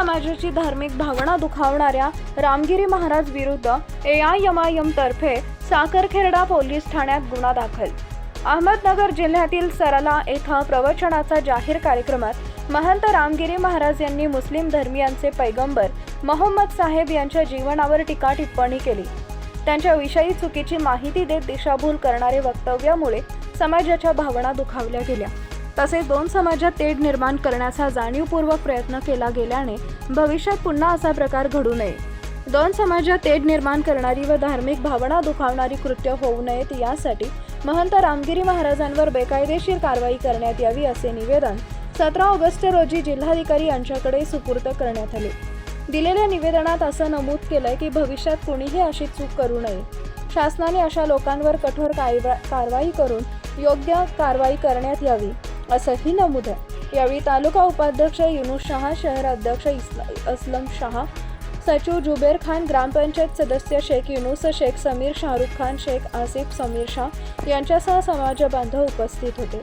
समाजाची धार्मिक भावना दुखावणाऱ्या रामगिरी महाराज विरुद्ध A I M I M तर्फे साखरखेरडा पोलीस ठाण्यात गुन्हा दाखल. अहमदनगर जिल्ह्यातील सरला येथे प्रवचनाचा जाहीर कार्यक्रमात महंत रामगिरी महाराज यांनी मुस्लिम धर्मियांचे पैगंबर मोहम्मद साहेब यांच्या जीवनावर टीका टिप्पणी केली. त्यांच्याविषयी चुकीची माहिती देत दिशाभूल करणारे वक्तव्यामुळे समाजाच्या भावना दुखावल्या गेल्या. तसेच दोन समाजात तेढ निर्माण करण्याचा जाणीवपूर्वक प्रयत्न केला गेल्याने भविष्यात पुन्हा असा प्रकार घडू नये. दोन समाजात तेढ निर्माण करणारी व धार्मिक भावना दुखावणारी कृत्य होऊ नयेत यासाठी महंत रामगिरी महाराजांवर बेकायदेशीर कारवाई करण्यात यावी असे निवेदन सतरा ऑगस्ट रोजी जिल्हाधिकारी यांच्याकडे सुपूर्द करण्यात आले. दिलेल्या निवेदनात असं नमूद केलंय की भविष्यात कुणीही अशी चूक करू नये. शासनाने अशा लोकांवर कठोर कारवाई करून योग्य कारवाई करण्यात यावी. असंही नमूद आहे. यावेळी तालुका उपाध्यक्ष युनुस शहा शहर अध्यक्ष इस्ला- असलम शहा सचिव जुबेर खान ग्रामपंचायत सदस्य शेख युनुस शेख समीर शाहरुख खान शेख आसिफ समीर शाह यांच्यासह समाज बांधव उपस्थित होते.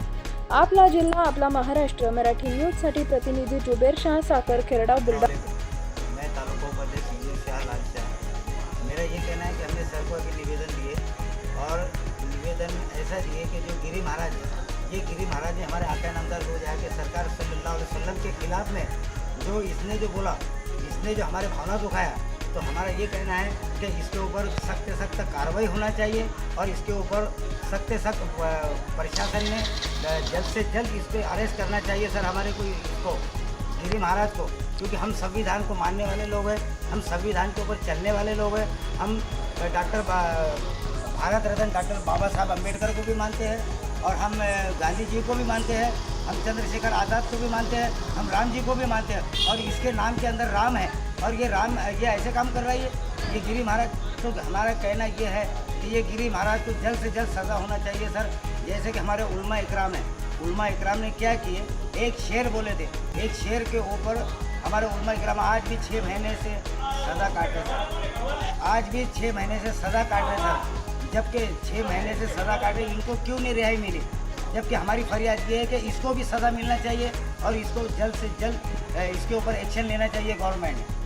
आपला जिल्हा आपला महाराष्ट्र मराठी न्यूजसाठी प्रतिनिधी जुबेर शाह साखर खेरडा बुलडा मैं तालुका उपाध्यक्ष शाह लाल शाह मेरा ये कहना है कि हमने सर को अभी निवेदन दिए और निवेदन ऐसा दिए कि जो गिरी महाराज है ये गिरी महाराज ने हमारे आका नामदार रोज आके सरकार सल्लल्लाहु अलैहि वसल्लम के खिलाफ में जो इसने जो बोला, इसने जो हमारे भावना दुखाया तो हमारा ये कहना है कि इसके ऊपर सख्त सख्त कार्रवाई होना चाहिए और इसके ऊपर सख्त सख्त प्रशासन ने जल्द से जल्द इस पर अरेस्ट करना चाहिए सर हमारे को इसको, गिरी महाराज को, क्योंकि हम संविधान को मानने वाले लोग हैं, हम संविधान के ऊपर चलने वाले लोग हैं, हम डॉक्टर भारत रत्न डॉक्टर बाबा साहब अंबेडकर को भी मानते हैं और हम गांधी जी को भी मानते हैं, हम चंद्रशेखर आज़ाद को भी मानते हैं, हम राम जी को भी मानते हैं और इसके नाम के अंदर राम है और ये राम, ये ऐसे काम कर रही है, ये गिरी महाराज। तो हमारा कहना ये है कि ये गिरी महाराज को जल्द से जल्द सज़ा होना चाहिए, सर। जैसे कि हमारे उलमा इकराम है। उलमा इकराम ने क्या किए? एक शेर बोले थे। एक शेर के ऊपर हमारे उलमा इकराम आज भी छः महीने से सज़ा काट रहे सर। आज भी छः महीने से सज़ा काट रहे सर। जबकि छः महीने से सज़ा काटे इनको क्यों नहीं रिहाई मिली? जबकि हमारी फरियाद ये है कि इसको भी सज़ा मिलना चाहिए और इसको जल्द से जल्द इसके ऊपर एक्शन लेना चाहिए गवर्नमेंट ने